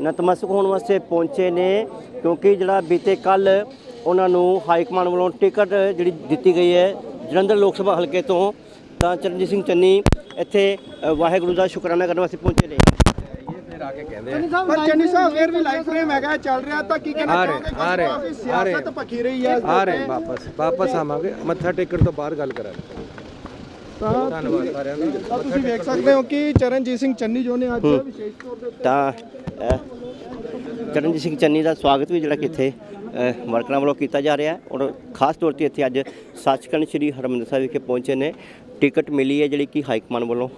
ਨਤਮਸਤਕ ਹੋਣ ਵਾਸਤੇ ਪਹੁੰਚੇ ਨੇ ਕਿਉਂਕਿ ਜਿਹੜਾ ਬੀਤੇ ਕੱਲ ਉਹਨਾਂ ਨੂੰ ਹਾਈ ਕਮਾਂਡ ਵੱਲੋਂ ਟਿਕਟ ਜਿਹੜੀ ਦਿੱਤੀ ਗਈ ਹੈ ਜਲੰਧਰ ਲੋਕ ਸਭਾ ਹਲਕੇ ਤੋਂ ਤਾਂ ਚਰਨਜੀਤ ਸਿੰਘ ਚੰਨੀ ਇੱਥੇ ਵਾਹਿਗੁਰੂ ਦਾ ਸ਼ੁਕਰਾਨਾ ਕਰਨ ਵਾਸਤੇ ਪਹੁੰਚੇ ਨੇ ਪਰ ਚੰਨੀ ਸਾਹਿਬ ਫੇਰ ਵੀ ਲਾਈਫ ਫਰੇਮ ਹੈਗਾ ਚੱਲ ਰਿਹਾ ਤਾਂ ਕੀ ਕਹਿਣਾ ਆ ਰਹੇ, ਚਾਹੋਗੇ ਆ ਰਹੇ, ਕਾਫੀ ਆ ਰਹੇ। ਸਿਆਸਤ ਭਖੀ ਰਹੀ ਹੈ ਇਸ ਦੇ ਆ ਰਹੇ ਉੱਤੇ। ਵਾਪਸ ਵਾਪਸ ਆਵਾਂਗੇ ਮੱਥਾ ਟੇਕਣ ਤੋਂ ਬਾਅਦ ਗੱਲ ਕਰਾਂਗੇ ਤਾਂ ਧੰਨਵਾਦ ਸਾਰਿਆਂ ਦਾ। ਤਾਂ ਤੁਸੀਂ ਵੇਖ ਸਕਦੇ ਹੋ ਕਿ ਚਰਨਜੀਤ ਸਿੰਘ ਚੰਨੀ ਜੋ ਨੇ ਅੱਜ ਵਿਸ਼ੇਸ਼ ਤੌਰ ਦੇ ਉੱਤੇ ਤਾਂ ਅ, ਚਰਨਜੀਤ ਸਿੰਘ ਚੰਨੀ ਦਾ ਸਵਾਗਤ ਵੀ ਜਿਹੜਾ ਕਿ ਇੱਥੇ ਅ, ਵਰਕਰਾਂ ਵੱਲੋਂ ਕੀਤਾ ਜਾ ਰਿਹਾ ਹੈ। ਔਰ ਖਾਸ ਤੌਰ ਤੇ ਇੱਥੇ ਅੱਜ ਸੱਚਖੰਡ ਸ੍ਰੀ ਹਰਮੰਦਰ ਸਾਹਿਬ ਵਿਖੇ ਪਹੁੰਚੇ ਨੇ। ਟਿਕਟ ਮਿਲੀ ਹੈ ਜਿਹੜੀ ਕਿ ਹਾਈ ਕਮਾਂਡ ਵੱਲੋਂ।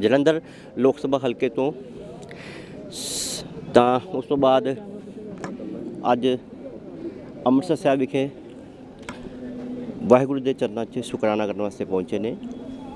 ਜਲੰਧਰ ਲੋਕ ਸਭਾ ਹਲਕੇ ਤੋਂ। ਸ- ਤਾਂ ਉਸ ਤੋਂ ਬਾਅਦ ਅੱਜ ਅੰਮ੍ਰਿਤਸਰ ਸਾਹਿਬ ਵਿਖੇ ਵਾਹਿਗੁਰੂ ਦੇ ਚਰਨਾਂ 'ਚ ਸ਼ੁਕਰਾਨਾ ਕਰਨ ਵਾਸਤੇ ਪਹੁੰਚੇ ਨੇ।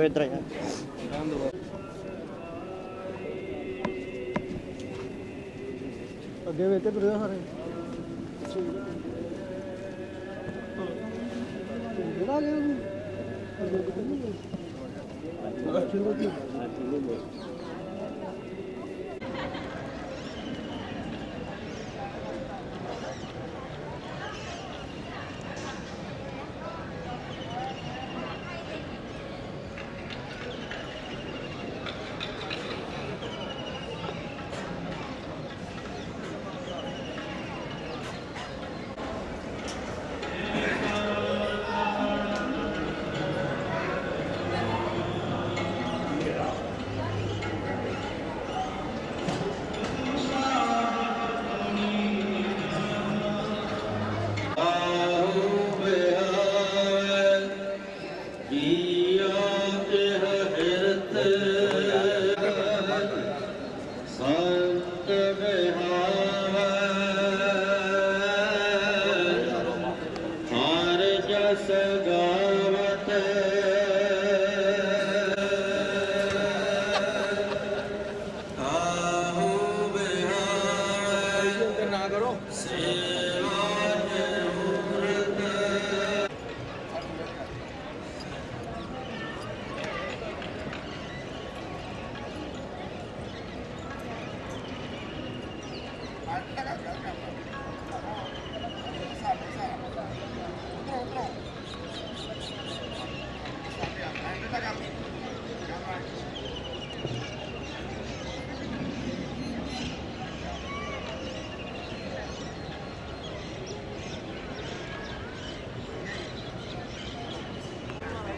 ਕਰੋ ਇਧਰ ਆ ਅੱਗੇ ਵੇਖ ਕੇ ਤੁਰੇ ਸਾਰੇ ਜਿਹੜਾ ਹਰ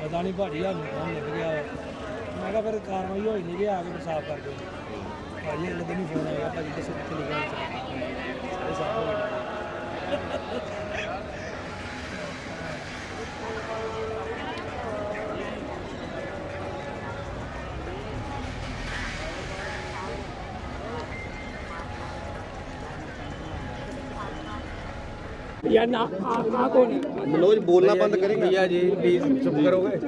ਪਤਾ ਨਹੀਂ ਭਾਜੀ ਆ ਫੋਨ ਲੱਗ ਗਿਆ। ਮੈਂ ਕਿਹਾ ਫਿਰ ਕਾਰਵਾਈ ਹੋਈ ਨਹੀਂ ਵੀ ਆ ਕੇ ਸਾਫ਼ ਕਰ ਦਿਓ। ਭਾਜੀ, ਅਗਲੇ ਦਿਨ ਹੀ ਫੋਨ ਆਇਆ, ਭਾਜੀ, ਦੱਸੋ ਕਿੱਥੇ ਲਿਖਿਆ ਮਨੋਜ ਬੋਲਣਾ ਬੰਦ ਕਰੇਗਾ ਭਈਆ ਜੀ ਪਲੀਜ਼ ਚੁੱਪ ਕਰੋਗੇ।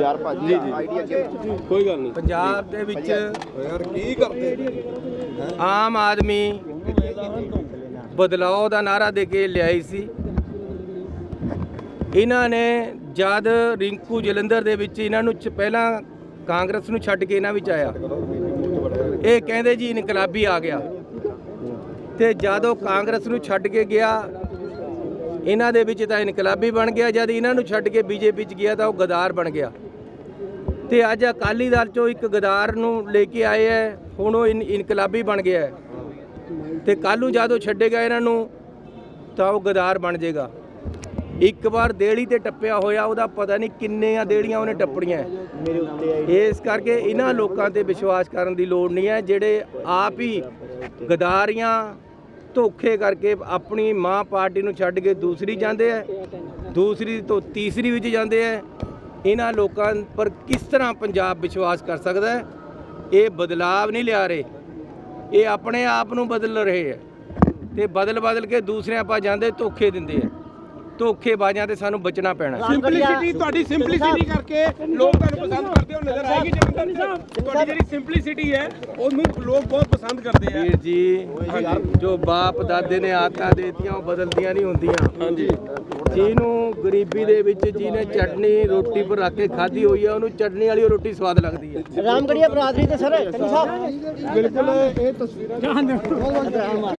ਯਾਰ ਭਾਜੀ ਆਈਡੀਆ ਕੋਈ ਗੱਲ ਨਹੀਂ। ਪੰਜਾਬ ਦੇ ਵਿੱਚ ਯਾਰ ਕੀ ਕਰਦੇ? ਆਮ ਆਦਮੀ ਬਦਲਾਅ ਦਾ ਨਾਰਾ ਦੇ ਕੇ ਲਿਆਈ ਸੀ। ਇਹਨਾਂ ਨੇ ਜਦ ਰਿੰਕੂ ਜਲੰਧਰ ਦੇ ਵਿੱਚ ਇਹਨਾਂ ਨੂੰ ਪਹਿਲਾਂ ਕਾਂਗਰਸ ਨੂੰ ਛੱਡ ਕੇ ਇਹਨਾਂ ਵਿੱਚ ਆਇਆ। ਇਹ ਕਹਿੰਦੇ ਜੀ ਇਨਕਲਾਬੀ ਆ ਗਿਆ। ਤੇ ਜਦੋਂ ਕਾਂਗਰਸ ਨੂੰ ਛੱਡ ਕੇ ਗਿਆ, ਇਹਨਾਂ ਦੇ ਵਿੱਚ ਤਾਂ ਇਨਕਲਾਬੀ ਬਣ ਗਿਆ। ਜਦ ਇਹਨਾਂ ਨੂੰ ਛੱਡ ਕੇ ਬੀਜੇਪੀ ਚ ਗਿਆ ਤਾਂ ਉਹ ਗਦਾਰ ਬਣ ਗਿਆ। ਤੇ ਅੱਜ ਅਕਾਲੀ ਦਲ ਚੋਂ ਇੱਕ ਗਦਾਰ ਨੂੰ ਲੈ ਕੇ ਆਏ ਹੈ, ਹੁਣ ਉਹ ਇਨ- ਇਨਕਲਾਬੀ ਬਣ ਗਿਆ ਹੈ। ਤੇ ਕੱਲ੍ਹ ਨੂੰ ਜਦੋਂ ਛੱਡੇਗਾ ਇਹਨਾਂ ਨੂੰ, ਤਾਂ ਉਹ ਗਦਾਰ ਬਣ ਜਾਏਗਾ। ਇੱਕ ਵਾਰ ਦੇਲੀ ਤੇ ਟੱਪਿਆ ਹੋਇਆ, ਉਹਦਾ ਪਤਾ ਨਹੀਂ ਕਿੰਨੀਆਂ ਦੇਲੀਆਂ ਉਹਨੇ ਟੱਪਣੀਆਂ ਇਸ ਕਰਕੇ ਇਹਨਾਂ ਲੋਕਾਂ ਤੇ ਵਿਸ਼ਵਾਸ ਕਰਨ ਦੀ ਲੋੜ ਨਹੀਂ ਹੈ, ਜਿਹੜੇ ਆਪ ਹੀ ਗਦਾਰੀਆਂ ਧੋਖੇ ਕਰਕੇ ਆਪਣੀ ਮਾਂ ਪਾਰਟੀ ਨੂੰ ਛੱਡ ਕੇ ਦੂਸਰੀ ਜਾਂਦੇ ਆ ਦੂਸਰੀ ਤੋਂ ਤੀਸਰੀ ਵਿੱਚ ਜਾਂਦੇ ਆ ਇਹਨਾਂ ਲੋਕਾਂ ਪਰ ਕਿਸ ਤਰ੍ਹਾਂ ਪੰਜਾਬ ਵਿਸ਼ਵਾਸ ਕਰ ਸਕਦਾ ਹੈ? ਇਹ ਬਦਲਾਵ ਨਹੀਂ ਲਿਆ ਰਹੇ। ਇਹ ਆਪਣੇ ਆਪ ਨੂੰ ਬਦਲ ਰਹੇ ਹੈ। ਤੇ ਬਦਲ ਬਦਲ ਕੇ ਦੂਸਰਿਆਂ ਪਾ ਜਾਂਦੇ, ਧੋਖੇ ਦਿੰਦੇ ਆ ਧੋਖੇਬਾਜ਼ਾਂ ਤੇ ਸਾਨੂੰ ਬਚਣਾ ਪੈਣਾ ਸਿੰਪਲੀਸਿਟੀ ਤੁਹਾਡੀ ਸਿੰਪਲੀਸਿਟੀ ਕਰਕੇ ਲੋਕ ਤੁਹਾਨੂੰ ਪਸੰਦ ਕਰਦੇ ਹੋ ਨਜ਼ਰ ਆਏਗੀ ਜਲੰਧਰ ਚ ਤੁਹਾਡੀ ਜਿਹੜੀ ਸਿੰਪਲੀਸਿਟੀ ਹੈ ਉਹਨੂੰ ਲੋਕ ਬਹੁਤ ਪਸੰਦ ਕਰਦੇ ਆ। ਵੀਰ ਜੀ ਜੋ ਬਾਪ ਦਾਦੇ ਨੇ ਆਦਤਾਂ ਦੇਤੀਆਂ ਉਹ ਬਦਲਦੀਆਂ ਨਹੀਂ ਹੁੰਦੀਆਂ। ਹਾਂਜੀ। ਜਿਹਨੂੰ ਗਰੀਬੀ ਦੇ ਵਿੱਚ ਜਿਹਨੇ ਚਟਨੀ ਰੋਟੀ ਪਰ ਰੱਖ ਕੇ ਖਾਧੀ ਹੋਈ ਆ ਉਹਨੂੰ ਚਟਨੀ ਵਾਲੀ ਰੋਟੀ ਸਵਾਦ ਲੱਗਦੀ ਹੈ ਰਾਮਗੜੀਆ ਬਰਾਦਰੀ ਤੇ ਸਰ ਸਾਹਿਬ। ਬਿਲਕੁਲ ਇਹ ਤਸਵੀਰਾਂ